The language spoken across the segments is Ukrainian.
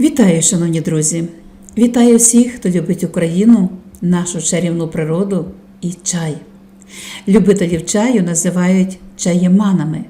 Вітаю, шановні друзі! Вітаю всіх, хто любить Україну, нашу чарівну природу і чай. Любителів чаю називають чаєманами,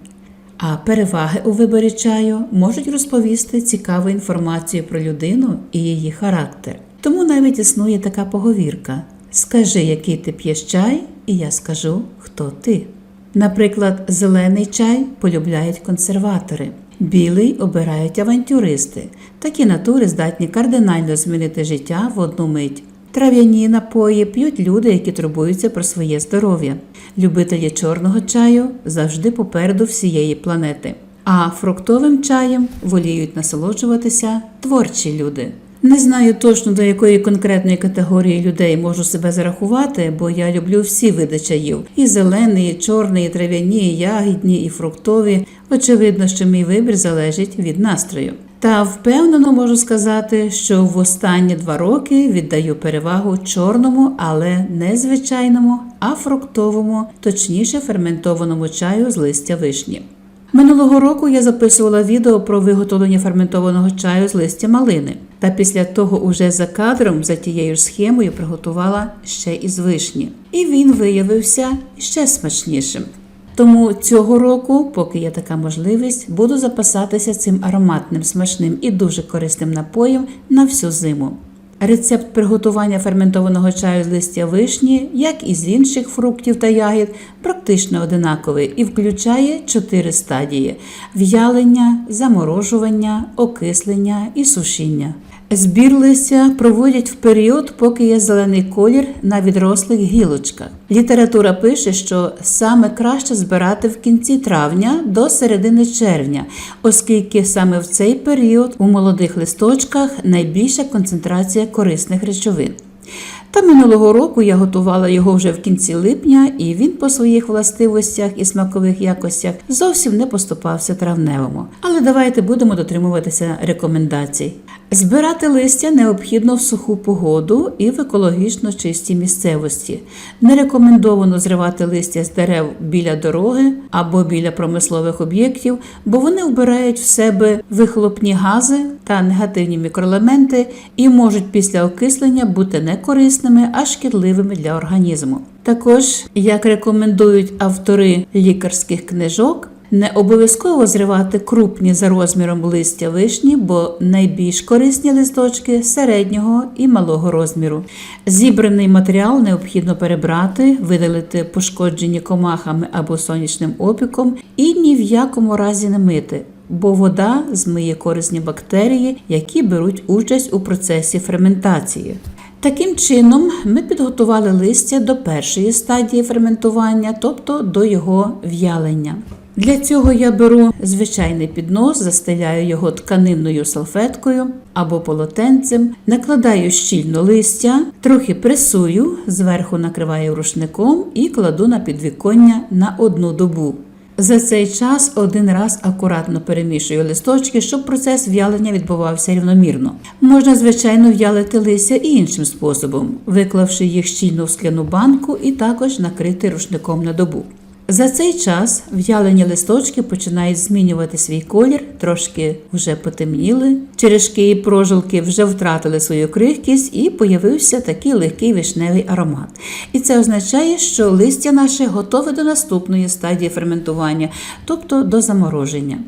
а переваги у виборі чаю можуть розповісти цікаву інформацію про людину і її характер. Тому навіть існує така поговірка: скажи, який ти п'єш чай, і я скажу, хто ти. Наприклад, зелений чай полюбляють консерватори, білий обирають авантюристи. Такі натури здатні кардинально змінити життя в одну мить. Трав'яні напої п'ють люди, які турбуються про своє здоров'я. Любителі чорного чаю завжди попереду всієї планети. А фруктовим чаєм воліють насолоджуватися творчі люди. Не знаю точно до якої конкретної категорії людей можу себе зарахувати, бо я люблю всі види чаїв: і зелений, і чорний, і трав'яні, і ягідні, і фруктові. Очевидно, що мій вибір залежить від настрою. Та впевнено можу сказати, що в останні два роки віддаю перевагу чорному, але не звичайному, а фруктовому, точніше ферментованому чаю з листя вишні. Минулого року я записувала відео про виготовлення ферментованого чаю з листя малини. Та після того уже за кадром, за тією ж схемою, приготувала ще із вишні. І він виявився ще смачнішим. Тому цього року, поки є така можливість, буду запасатися цим ароматним, смачним і дуже корисним напоєм на всю зиму. Рецепт приготування ферментованого чаю з листя вишні, як і з інших фруктів та ягід, практично одинаковий і включає чотири стадії: в'ялення, заморожування, окислення і сушіння. Збір листя проводять в період, поки є зелений колір на відрослих гілочках. Література пише, що саме краще збирати в кінці травня до середини червня, оскільки саме в цей період у молодих листочках найбільша концентрація корисних речовин. Та минулого року я готувала його вже в кінці липня, і він по своїх властивостях і смакових якостях зовсім не поступався травневому. Але давайте будемо дотримуватися рекомендацій. Збирати листя необхідно в суху погоду і в екологічно чистій місцевості. Не рекомендовано зривати листя з дерев біля дороги або біля промислових об'єктів, бо вони вбирають в себе вихлопні гази та негативні мікроелементи і можуть після окислення бути не корисними, а шкідливими для організму. Також, як рекомендують автори лікарських книжок, не обов'язково зривати крупні за розміром листя вишні, бо найбільш корисні листочки середнього і малого розміру. Зібраний матеріал необхідно перебрати, видалити пошкоджені комахами або сонячним опіком і ні в якому разі не мити. Бо вода змиє корисні бактерії, які беруть участь у процесі ферментації. Таким чином, ми підготували листя до першої стадії ферментування, тобто до його в'ялення. Для цього я беру звичайний піднос, застеляю його тканинною салфеткою або полотенцем, накладаю щільно листя, трохи пресую, зверху накриваю рушником і кладу на підвіконня на одну добу. За цей час один раз акуратно перемішую листочки, щоб процес в'ялення відбувався рівномірно. Можна, звичайно, в'ялити листя і іншим способом, виклавши їх щільно в скляну банку і також накрити рушником на добу. За цей час в'ялені листочки починають змінювати свій колір, трошки вже потемніли. Черешки і прожилки вже втратили свою крихкість і появився такий легкий вишневий аромат. І це означає, що листя наше готове до наступної стадії ферментування, тобто до замороження.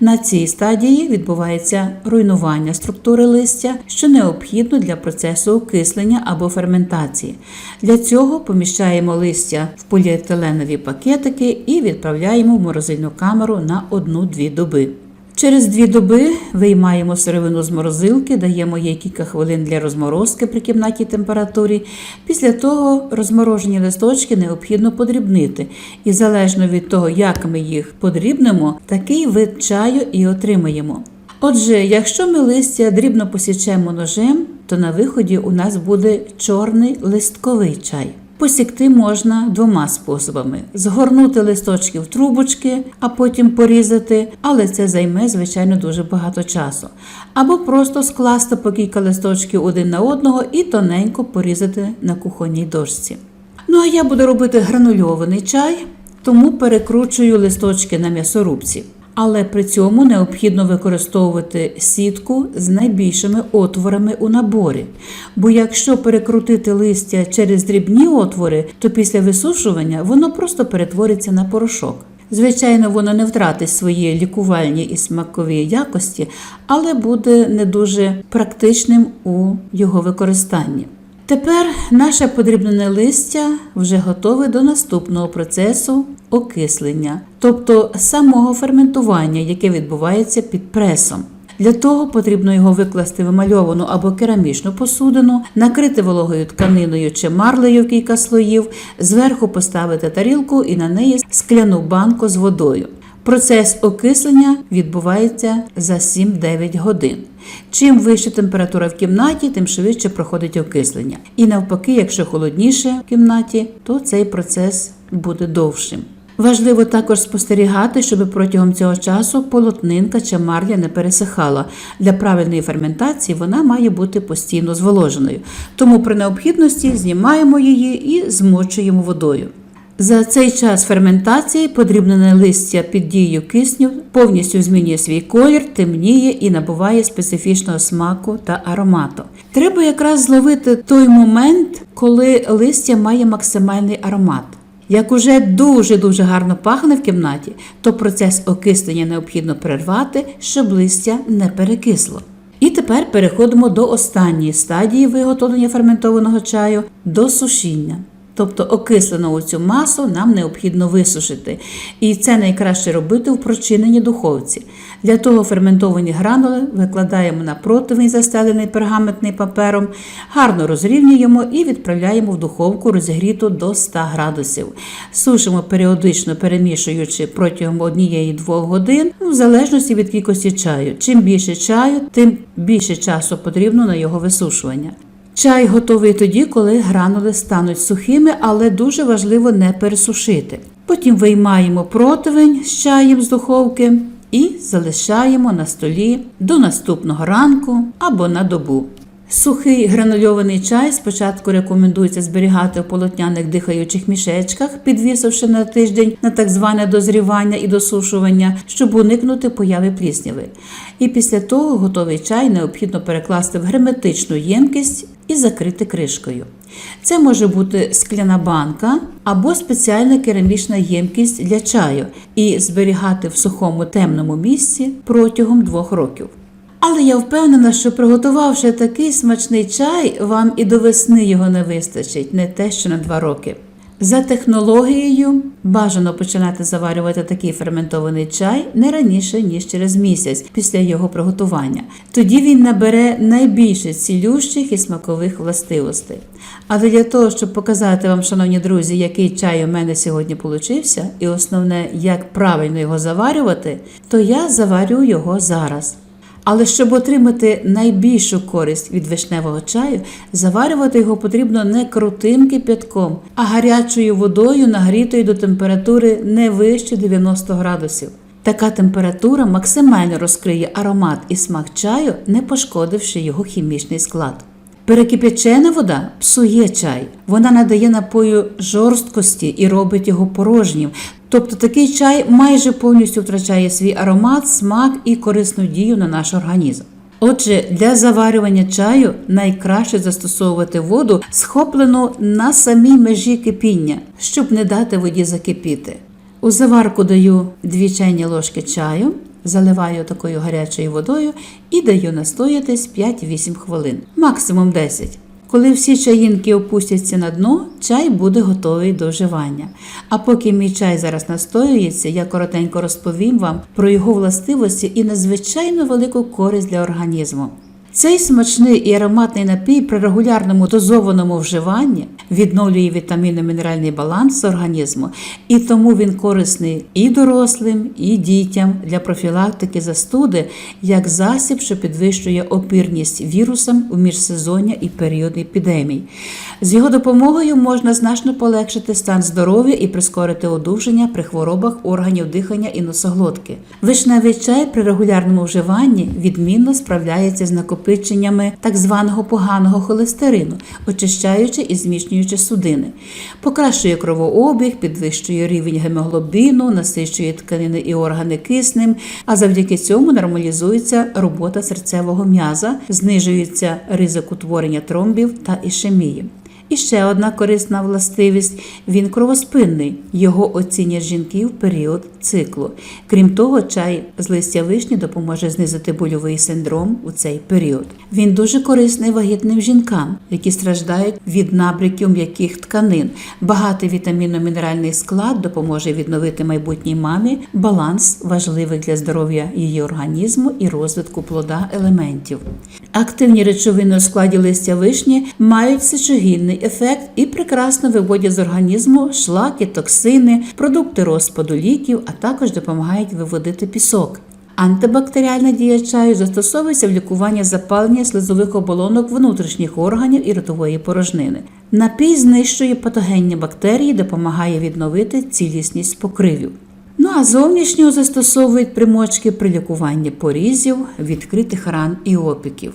На цій стадії відбувається руйнування структури листя, що необхідно для процесу окислення або ферментації. Для цього поміщаємо листя в поліетиленові пакетики і відправляємо в морозильну камеру на 1-2 доби. Через дві доби виймаємо сировину з морозилки, даємо їй кілька хвилин для розморозки при кімнатній температурі. Після того розморожені листочки необхідно подрібнити, і залежно від того, як ми їх подрібнемо, такий вид чаю і отримаємо. Отже, якщо ми листя дрібно посічемо ножем, то на виході у нас буде чорний листковий чай. Посікти можна двома способами: згорнути листочки в трубочки, а потім порізати, але це займе, звичайно, дуже багато часу. Або просто скласти по кілька листочків один на одного і тоненько порізати на кухонній дошці. Ну а я буду робити гранульований чай, тому перекручую листочки на м'ясорубці. Але при цьому необхідно використовувати сітку з найбільшими отворами у наборі. Бо якщо перекрутити листя через дрібні отвори, то після висушування воно просто перетвориться на порошок. Звичайно, воно не втратить свої лікувальні і смакові якості, але буде не дуже практичним у його використанні. Тепер наше подрібнене листя вже готове до наступного процесу окислення, тобто самого ферментування, яке відбувається під пресом. Для того потрібно його викласти в емальовану або керамічну посудину, накрити вологою тканиною чи марлею в кілька слоїв, зверху поставити тарілку і на неї скляну банку з водою. Процес окислення відбувається за 7-9 годин. Чим вища температура в кімнаті, тим швидше проходить окислення. І навпаки, якщо холодніше в кімнаті, то цей процес буде довшим. Важливо також спостерігати, щоб протягом цього часу полотнинка чи марля не пересихала. Для правильної ферментації вона має бути постійно зволоженою. Тому при необхідності знімаємо її і змочуємо водою. За цей час ферментації подрібнене листя під дією кисню повністю змінює свій колір, темніє і набуває специфічного смаку та аромату. Треба якраз зловити той момент, коли листя має максимальний аромат. Як уже дуже-дуже гарно пахне в кімнаті, то процес окислення необхідно перервати, щоб листя не перекисло. І тепер переходимо до останньої стадії виготовлення ферментованого чаю до сушіння. Тобто окислену цю масу нам необхідно висушити. І це найкраще робити в прочиненій духовці. Для того ферментовані гранули викладаємо на противень, застелений пергаментним папером, гарно розрівнюємо і відправляємо в духовку розігріту до 100 градусів. Сушимо періодично перемішуючи протягом 1-2 годин, ну, в залежності від кількості чаю. Чим більше чаю, тим більше часу потрібно на його висушування. Чай готовий тоді, коли гранули стануть сухими, але дуже важливо не пересушити. Потім виймаємо противень з чаєм з духовки і залишаємо на столі до наступного ранку або на добу. Сухий гранульований чай спочатку рекомендується зберігати в полотняних дихаючих мішечках, підвісивши на тиждень на так зване дозрівання і досушування, щоб уникнути появи плісняви. І після того готовий чай необхідно перекласти в герметичну ємкість і закрити кришкою. Це може бути скляна банка або спеціальна керамічна ємкість для чаю і зберігати в сухому темному місці протягом двох років. Але я впевнена, що приготувавши такий смачний чай, вам і до весни його не вистачить, не те, що на два роки. За технологією бажано починати заварювати такий ферментований чай не раніше ніж через місяць після його приготування. Тоді він набере найбільше цілющих і смакових властивостей. Але для того, щоб показати вам, шановні друзі, який чай у мене сьогодні получився, і основне, як правильно його заварювати, то я заварюю його зараз. Але щоб отримати найбільшу користь від вишневого чаю, заварювати його потрібно не крутим кип'ятком, а гарячою водою, нагрітою до температури не вище 90 градусів. Така температура максимально розкриє аромат і смак чаю, не пошкодивши його хімічний склад. Перекип'ячена вода псує чай, вона надає напою жорсткості і робить його порожнім. Тобто такий чай майже повністю втрачає свій аромат, смак і корисну дію на наш організм. Отже, для заварювання чаю найкраще застосовувати воду, схоплену на самій межі кипіння, щоб не дати воді закипіти. У заварку даю 2 чайні ложки чаю, заливаю такою гарячою водою і даю настоятись 5-8 хвилин, максимум 10. Коли всі чаїнки опустяться на дно, чай буде готовий до вживання. А поки мій чай зараз настоюється, я коротенько розповім вам про його властивості і надзвичайно велику користь для організму. Цей смачний і ароматний напій при регулярному дозованому вживанні відновлює вітамінно-мінеральний баланс організму, і тому він корисний і дорослим, і дітям для профілактики застуди як засіб, що підвищує опірність вірусам у міжсезоння і період епідемій. З його допомогою можна значно полегшити стан здоров'я і прискорити одужання при хворобах органів дихання і носоглотки. Вишневий чай при регулярному вживанні відмінно справляється з накопиченнями так званого поганого холестерину, очищаючи і зміцнюючи судини, покращує кровообіг, підвищує рівень гемоглобіну, насичує тканини і органи киснем, а завдяки цьому нормалізується робота серцевого м'яза, знижується ризик утворення тромбів та ішемії. І ще одна корисна властивість він кровоспинний. Його оцінять жінки в період циклу. Крім того, чай з листя вишні допоможе знизити больовий синдром у цей період. Він дуже корисний вагітним жінкам, які страждають від набряків м'яких тканин. Багатий вітамінно-мінеральний склад допоможе відновити майбутній мамі баланс важливий для здоров'я її організму і розвитку плода елементів. Активні речовини у складі листя вишні мають сечогінний ефект і прекрасно виводять з організму шлаки, токсини, продукти розпаду ліків, а також допомагають виводити пісок. Антибактеріальна дія чаю застосовується в лікуванні запалення слизових оболонок внутрішніх органів і ротової порожнини. Напій знищує патогенні бактерії, допомагає відновити цілісність покривів. Ну а зовнішнього застосовують примочки при лікуванні порізів, відкритих ран і опіків.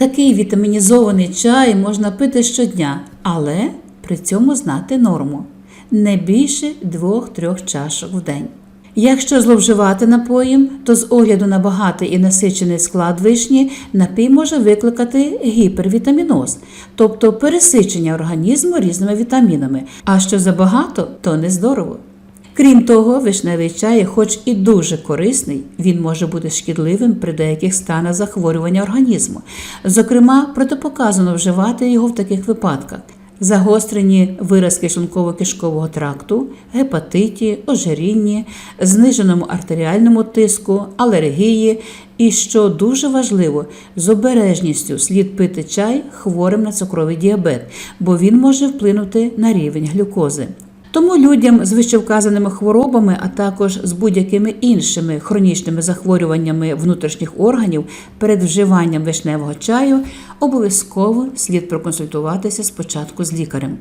Такий вітамінізований чай можна пити щодня, але при цьому знати норму не більше 2-3 чашок в день. Якщо зловживати напоєм, то з огляду на багатий і насичений склад вишні напій може викликати гіпервітаміноз, тобто пересичення організму різними вітамінами. А що забагато, то не здорово. Крім того, вишневий чай, хоч і дуже корисний, він може бути шкідливим при деяких станах захворювання організму. Зокрема, протипоказано вживати його в таких випадках: загострені виразки шлунково-кишкового тракту, гепатиті, ожирінні, зниженому артеріальному тиску, алергії. І що дуже важливо, з обережністю слід пити чай хворим на цукровий діабет, бо він може вплинути на рівень глюкози. Тому людям з вищевказаними хворобами, а також з будь-якими іншими хронічними захворюваннями внутрішніх органів перед вживанням вишневого чаю обов'язково слід проконсультуватися спочатку з лікарем.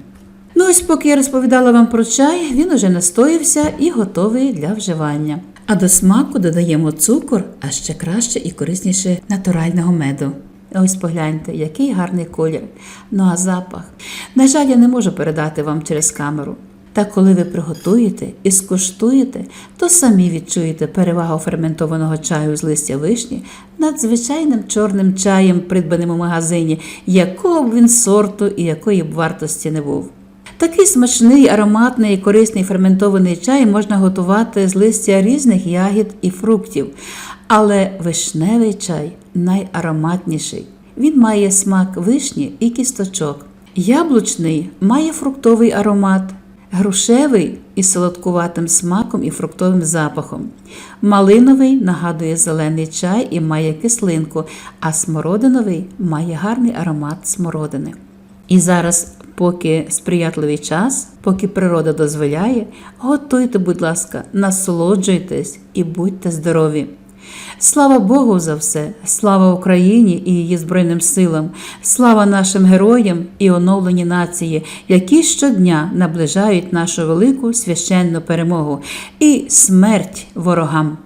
Ну ось, поки я розповідала вам про чай, він уже настоївся і готовий для вживання. А до смаку додаємо цукор, а ще краще і корисніше натурального меду. Ось погляньте, який гарний колір. Ну а запах. На жаль, я не можу передати вам через камеру. Та коли ви приготуєте і скуштуєте, то самі відчуєте перевагу ферментованого чаю з листя вишні над звичайним чорним чаєм, придбаним у магазині, якого б він сорту і якої б вартості не був. Такий смачний, ароматний і корисний ферментований чай можна готувати з листя різних ягід і фруктів, але вишневий чай найароматніший. Він має смак вишні і кісточок. Яблучний має фруктовий аромат, грушевий із солодкуватим смаком і фруктовим запахом. Малиновий нагадує зелений чай і має кислинку, а смородиновий має гарний аромат смородини. І зараз, поки сприятливий час, поки природа дозволяє, готуйте, будь ласка, насолоджуйтесь і будьте здорові. Слава Богу за все, слава Україні і її Збройним силам, слава нашим героям і оновлені нації, які щодня наближають нашу велику священну перемогу. І смерть ворогам.